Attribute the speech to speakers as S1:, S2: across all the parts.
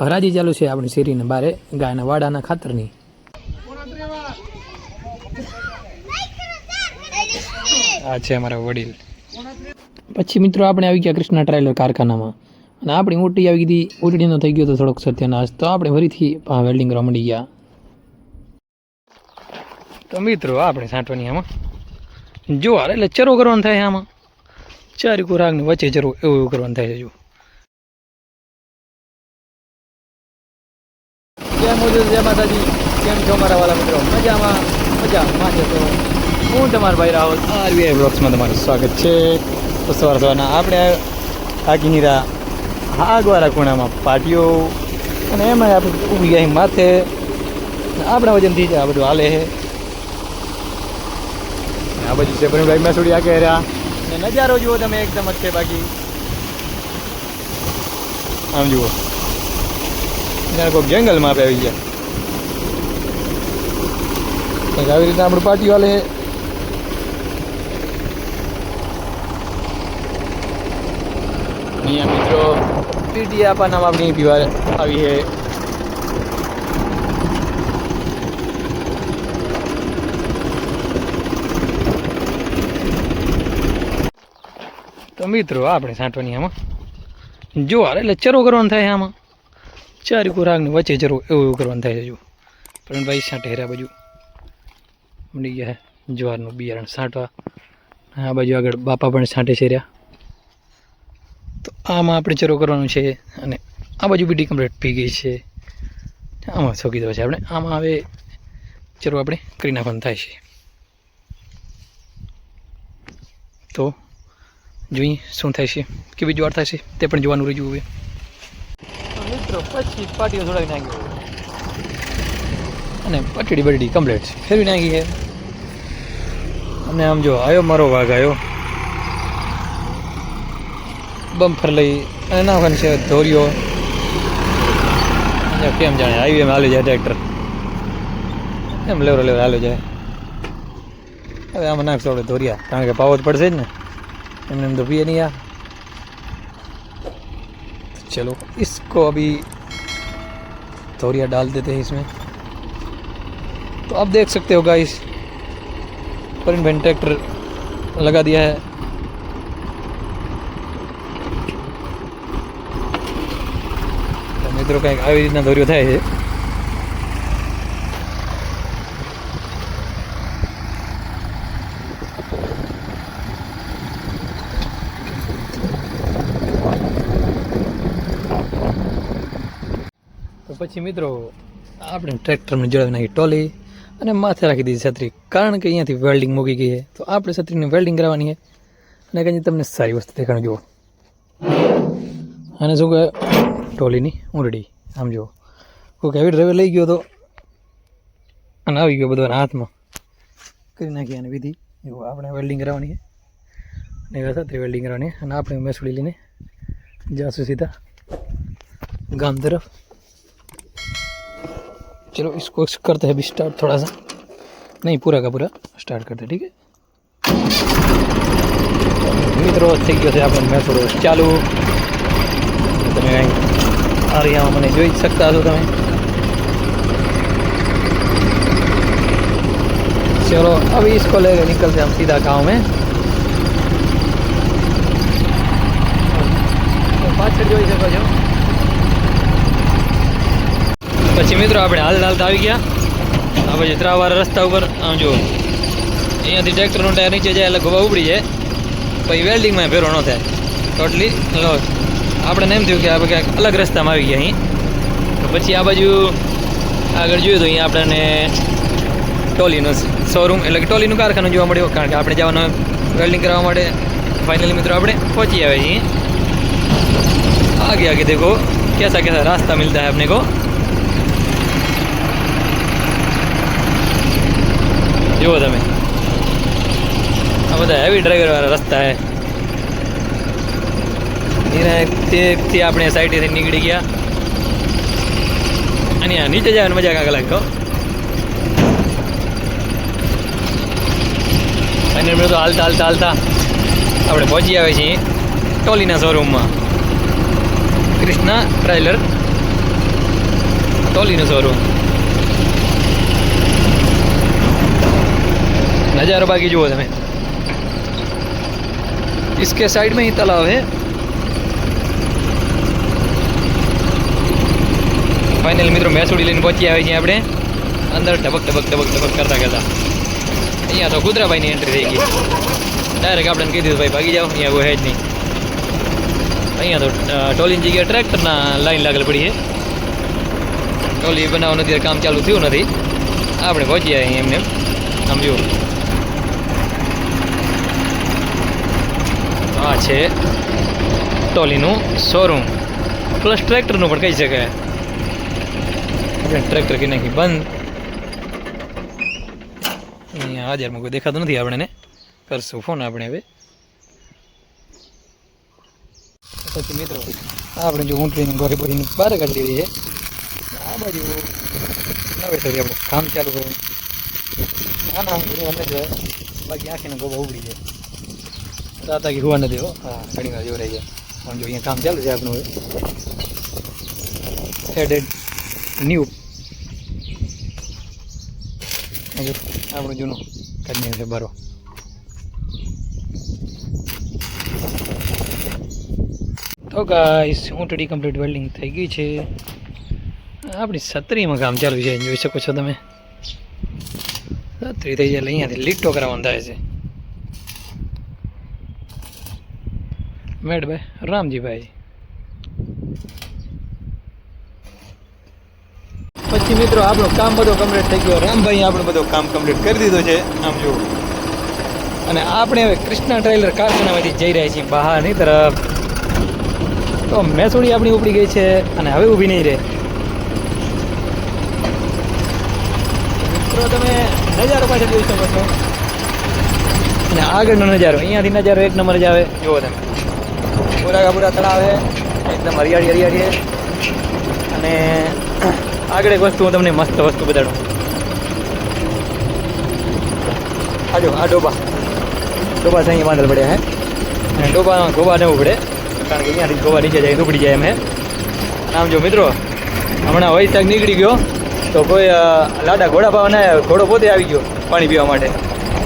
S1: હરાજી ચાલુ છે આપણી શેરીને બારે ગાયના વાડાના ખાતરની. આ છે અમારા વડીલ. પછી મિત્રો આપણે આવી ગયા કૃષ્ણા ટ્રાયલર કારખાનામાં. અને આપણી ઊંટી આવી ગઈ ઊંટડીનો થઈ ગયો હતો થોડોક સત્યનાશ. તો આપણે ફરીથી વેલ્ડિંગ કરવા મળી ગયા. તો મિત્રો આપણે સાંટવાની આમાં. જો હારે એટલે ચરો કરવાનું થાય આમાં. ચારી ખોરાકની વચ્ચે ચરો એવું એવું કરવાનું થાય છે જો જય મોદી જય માતાજી? કેમ છો મારા વાલા મિત્રો? મજામાં? મજા માજે તો હું તમારો ભાઈ રાહુલ. આરબીઆઈ બ્લોક્સમાં તમારું સ્વાગત છે. તો સવાર સવારના આપણે આગી નીરા આગવાળા ખૂણામાં પાટીઓ અને એમાં આપણે ઊભી ગયા માથે. આપણા વજનથી જ આ બધું હાલે છે. આ બાજુ છે પ્રવીણભાઈ મેસુડી આ રહ્યા. અને નજારો જુઓ તમે, એકદમ જ છે બાકી. આમ જુઓ. જાણે કોઈ જંગલમાં આપણે આવી ગયા. આવી રીતે આપણું પાટીઓ હાલે અહીંયા મિત્રો પીટી આપવાના આપણી પીવા આવી છે. તો મિત્રો, આપણે સાંટવાની આમાં. જો એટલે ચરો કરવાનું થાય આમાં. ચારી ખોરાકને વચ્ચે ચરો એવું એવું કરવાનું થાય છે પણ ભાઈ છાંટે હેરા બાજુ. મળી ગયા જવારનું બિયારણ સાંટવા આ બાજુ આગળ બાપા પણ છાંટે છે રહ્યા. તો આમાં આપણે ચરો કરવાનું છે અને આ બાજુ બીટી કમ્પ્લીટ પી ગઈ છે. આમાં સોકી દો છે આપણે? આમાં હવે ચરો આપણે કરી નાખવાનું થાય છે. તો જોઈએ શું થાય છે. કેવી જ્વાર થાય છે તે પણ જોવાનું રહી જવું પછી પાટીઓ છોડાવી નાખ્યો અને પટડી બટડી કમ્પ્લીટ ફેરવી નાખી છે. અને આમ જો આવ્યો મારો વાઘ આવ્યો બમ્ફર લઈ અને ના નાખવાનું છે ધોર્યો કેમ જાણે હાઈવે હાલે જાય ટ્રેક્ટર એમ લેવરો લેવરો હાલે જાય. હવે આમાં નાખશો આપણે ધોરિયા, કારણ કે પાવો જ પડશે જ ને. એમને એમ તો પીએ નહીં આ. ચલો ઇસકો અભી तोरिया डाल देते हैं इसमें तो आप देख सकते हो गाइस परिन भाई ट्रैक्टर लगा दिया है તો મિત્રો કંઈક આવી રીતના દોર્યો થાય છે તો પછી મિત્રો, આપણે ટ્રેક્ટરને જોડાવી નાખી ટોલી અને માથે રાખી દીધી છત્રી. કારણ કે અહીંયાથી વેલ્ડિંગ મૂકી ગઈ છે. તો આપણે છત્રીને વેલ્ડિંગ કરવાની છે. અને કંઈ તમને સારી વસ્તુ દેખાણ જુઓ. અને શું કહે? ટોલીની ઊંડડી આમ જુઓ. કોઈક હેવી ડ્રાઈવર લઈ ગયો તો અને આવી ગયો બધાના હાથમાં. કરી નાખી અને વિધિ. એવું આપણે વેલ્ડિંગ કરાવવાની છે. અને છત્રી વેલ્ડિંગ કરવાની અને આપણે મેસડી લઈને જાસુ સીધા ગામ તરફ. चलो इसको करते हैं अभी स्टार्ट थोड़ा सा नहीं पूरा का पूरा स्टार्ट करते हैं, ठीक है મિત્રો થઈ ગયો છે આપણે મેં થોડો ચાલુ તમે કાંઈ આ રહ્યા મને જોઈ જ શકતા છો તમે चलो अभी इसको लेकर निकलते हैं हम सीधा गाँव में પાછળ જોઈ શકો છો પછી મિત્રો આપણે હાલ હાલતા આવી ગયા. આ પછી ત્રાવાર રસ્તા ઉપર, આમ જો, અહીંયાથી ટ્રેક્ટરનો ટાયર નીચે જાય એટલે ગોવા ઉપડી જાય. પછી વેલ્ડિંગમાં ફેરો ન થાય. ટોટલી લોસ આપણે એમ થયું કે આપણે ક્યાંક અલગ રસ્તામાં આવી ગયા અહીં. પછી આ બાજુ આગળ જોઈએ તો અહીંયા આપણને ટોલીનો શોરૂમ એટલે કે ટોલીનું કારખાનું જોવા મળ્યું. કારણ કે આપણે જવાનું વેલ્ડિંગ કરવા માટે. ફાઇનલી મિત્રો આપણે પહોંચી આવ્યા છીએ. આગે આગે દેખો, કેસા કેસા રાસ્તા મિલતા હૈ આપને કહો. જુઓ તમે. આ બધા હેવી ડ્રાઈવર વાળા રસ્તા હે. તેથી આપણે સાઈડેથી નીકળી ગયા. અને આ નીચે જવાની મજા કાંક લાગતો અને મેં તો હાલતા હાલતા હાલતા. આપણે પહોંચી આવે છીએ ટોલીના શોરૂમમાં કૃષ્ણા ટ્રાયલર ટોલીનું શોરૂમ नज़ारा बाकी जो है इसके साइड में ही तालाब है ફાઇનલ મિત્રો મેસુડી લઈને પહોંચી આવે છે આપણે અંદર ઢબક ઢબક ઢબક ઢબક કરતા કરતા અહીંયા તો કુદરાભાઈની એન્ટ્રી થઈ ગઈ ડાયરેક્ટ આપણે કહી દીધું ભાઈ ભાગી જાઓ અહીંયા કોઈ હે જ નહીં અહીંયા તો અ, ટોલીની જગ્યાએ ટ્રેક્ટરના લાઈન લાગેલ પડી છે ટોલી બનાવવાનું અત્યારે કામ ચાલુ થયું નથી આપણે પહોંચી આવ્યા અહીંયા એમને એમ. આ છે ટોલીનું શોરૂમ પ્લસ ટ્રેક્ટરનું પણ કહી શકાય. આપણે ટ્રેક્ટર કહી નાખી બંધ. અહીંયા હાજરમાં કોઈ દેખાતું નથી આપણને. કરશું ફોન આપણે હવે. પછી મિત્રો, આપણે જો ઊંટડીની ગોરી બોરીની બહાર કાઢી દીધી છે. આ બાજુ નવેસરી આપણું કામ ચાલુ કરવું ના ના વાર નથી બાકી આંખીને ગોબા ઉગડી જાય. રાત આખી હોવા નથી હો. હા, ઘણી વાર જોરાઈ જાય પણ જો અહીંયા કામ ચાલુ છે આપણું હવે. હેડેડ ન્યૂ આપણું જૂનું કાઢી છે બરો તો ગાઈસ ઊંટડી કમ્પ્લીટ વેલ્ડિંગ થઈ ગઈ છે. આપણી સત્રીમાં કામ ચાલુ છે, જોઈ શકો છો તમે. સત્રી થઈ જાય એટલે અહીંયાથી લીટો કરાવવાનું થાય છે. મેડભાઈ, રામજીભાઈ. પછી મિત્રો, આપણું કામ બધું કમ્પ્લીટ થઈ ગયું. રામભાઈ આપણું બધું કામ કમ્પ્લીટ કરી દીધું છે. આમ જુઓ. અને આપણે હવે કૃષ્ણા ટ્રેલર કારખાનામાંથી જઈ રહ્યા છીએ બહારની તરફ. તો મેસોડી આપણી ઉપડી ગઈ છે અને હવે ઊભી નહીં રહે. મિત્રો, તમે નજારો પાછળ જોઈ શકો છો. અને આગળનો નજારો, અહીંયાથી નજારો એક નંબર જ આવે. જુઓ તમે. પૂરા પૂરા તળાવ છે. એકદમ હરિયાળી હરિયાળી છે. અને આગળ એક વસ્તુ હું તમને મસ્ત વસ્તુ બતાડું. આજો આ ડોબા. ડોબા અહીંયા બાંધલ પડ્યા હે. અને ડોબા ગોબા ન ઉપડે કારણ કે અહીંયાથી ગોબા નીચે જાય, ઉપડી જાય એમ હે. આમ જો મિત્રો, હમણાં વૈશાખ નીકળી ગયો. તો કોઈ લાડા ઘોડા પાવા ના. ઘોડો પોતે આવી ગયો પાણી પીવા માટે.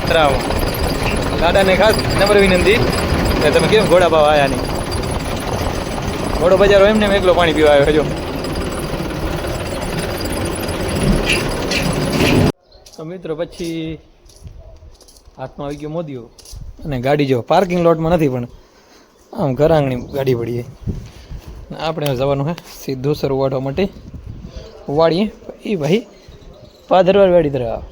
S1: તળાવમાં. લાડાને ખાસ નમ્ર વિનંતી કે તમે કેમ ઘોડા પાવા આવ્યા નહીં? ઘોડો બજારો એમને એકલો પાણી પીવા આવ્યો, જો. તો મિત્રો પછી હાથમાં આવી ગયો મોદીઓ અને ગાડી જો પાર્કિંગ લોટમાં નથી, પણ આમ ઘર આંગણી ગાડી પડીએ આપણે જવાનું હે સીધું સર માટે. વાળીએ એ ભાઈ પાદરવાર તરફ આવે.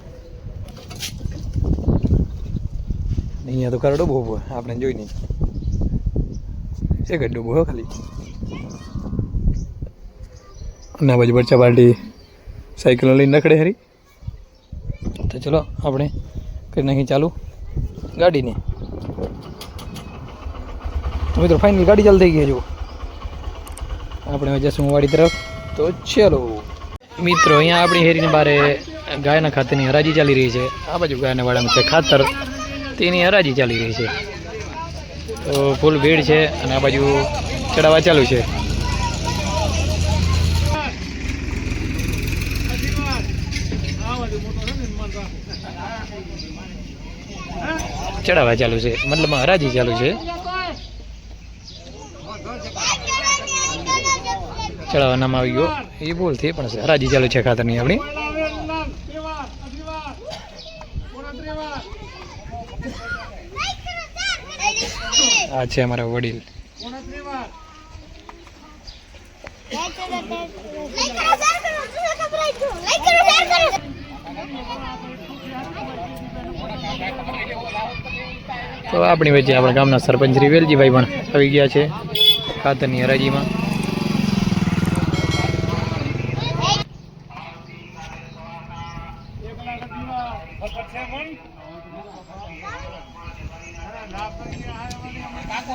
S1: અહીંયા તો કરડો બહુ આપણે જોઈ નહીં. એક જ ડૂબો ખાલી. અને આ બાજુ બચ્ચા લઈને નખડે હરી. તો ચલો આપણે કરી નાખી ચાલુ ગાડીને. તો મિત્રો ફાઇનલ ગાડી ચાલુ થઈ ગઈ જો આપણે જશું વાડી તરફ. તો ચલો. મિત્રો, અહીંયા આપણી હેરીને બારે ગાયના ખાતરની હરાજી ચાલી રહી છે. આ બાજુ ગાયના વાડામાં છે ખાતર. તેની હરાજી ચાલી રહી છે. તો ફૂલ ભીડ છે અને આ બાજુ ચડાવવા ચાલુ છે. ચડાવવા ચાલુ છે. મતલબમાં હરાજી ચાલુ છે. ચડાવવા નામ આવી ગયો. એ ભૂલ થઈ પણ હરાજી ચાલુ છે ખાતરની આપણી. આ છે અમારા વડીલ. તો આપણી વચ્ચે આપણા ગામના સરપંચ શ્રી વેલજીભાઈ પણ આવી ગયા છે ખાતરની હરાજીમાં. કાકો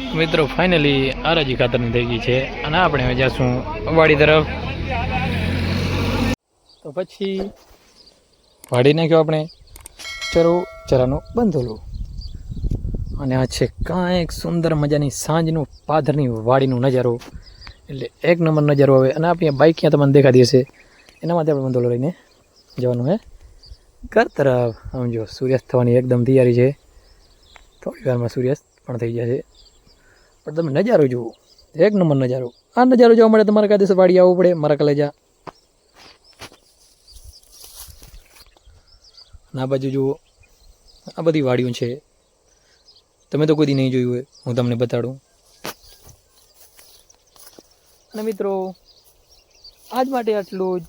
S1: મિત્રો ફાઇનલી આરાજી ખાતરની થઈ ગઈ છે અને આપણે હવે જઈશું વાડી તરફ. તો પછી વાડી નાખ્યો આપણે ચરો, ચરાનું બંધોલું. અને આ છે કાંઈક સુંદર મજાની સાંજનું પાથરની વાડીનું નજારો. એટલે એક નંબર નજારો આવે અને આપણી બાઇક ક્યાં તમને દેખાતી હશે એના માટે આપણે બંધોલો લઈને જવાનું હે. ઘર તરફ. આમ જો સૂર્યાસ્ત થવાની એકદમ તૈયારી છે. થોડી વારમાં સૂર્યાસ્ત પણ થઈ જશે. પણ તમે નજારો જુઓ. એક નંબર નજારો. આ નજારો જોવા માટે તમારે કાયદેસર વાડી આવવું પડે, મારા કલેજા. ના બાજુ જુઓ, આ બધી વાડીઓ છે. તમે તો કોઈ નહીં જોયું હોય, હું તમને બતાડું. અને મિત્રો, આજ માટે આટલું જ.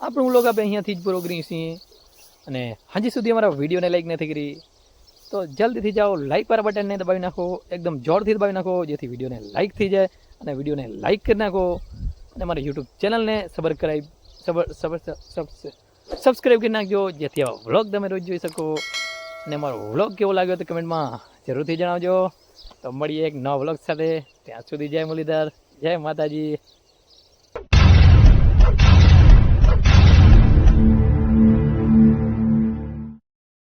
S1: આપણું લોક આપણે અહીંયાથી જ પૂરો કરી છીએ. અને હજી સુધી અમારા વિડીયોને લાઈક નથી કરી. તો જલ્દીથી જાઓ લાઈક વાળા બટનને દબાવી નાખો, એકદમ જોરથી દબાવી નાખો, જેથી વિડીયોને લાઈક થઈ જાય અને વિડીયોને લાઈક કરી નાખો. અને મારી યુટ્યુબ ચેનલને સબસ્ક્રાઈબ સબસ્ક્રાઈબ કરી નાખજો, જેથી આવા વ્લોગ તમે રોજ જોઈ શકો. અને મારો વ્લોગ કેવો લાગ્યો તો કમેન્ટમાં જરૂરથી જણાવજો. તો મળીએ એક નવા વ્લોગ સાથે. ત્યાં સુધી જય મુરલીધર, જય માતાજી.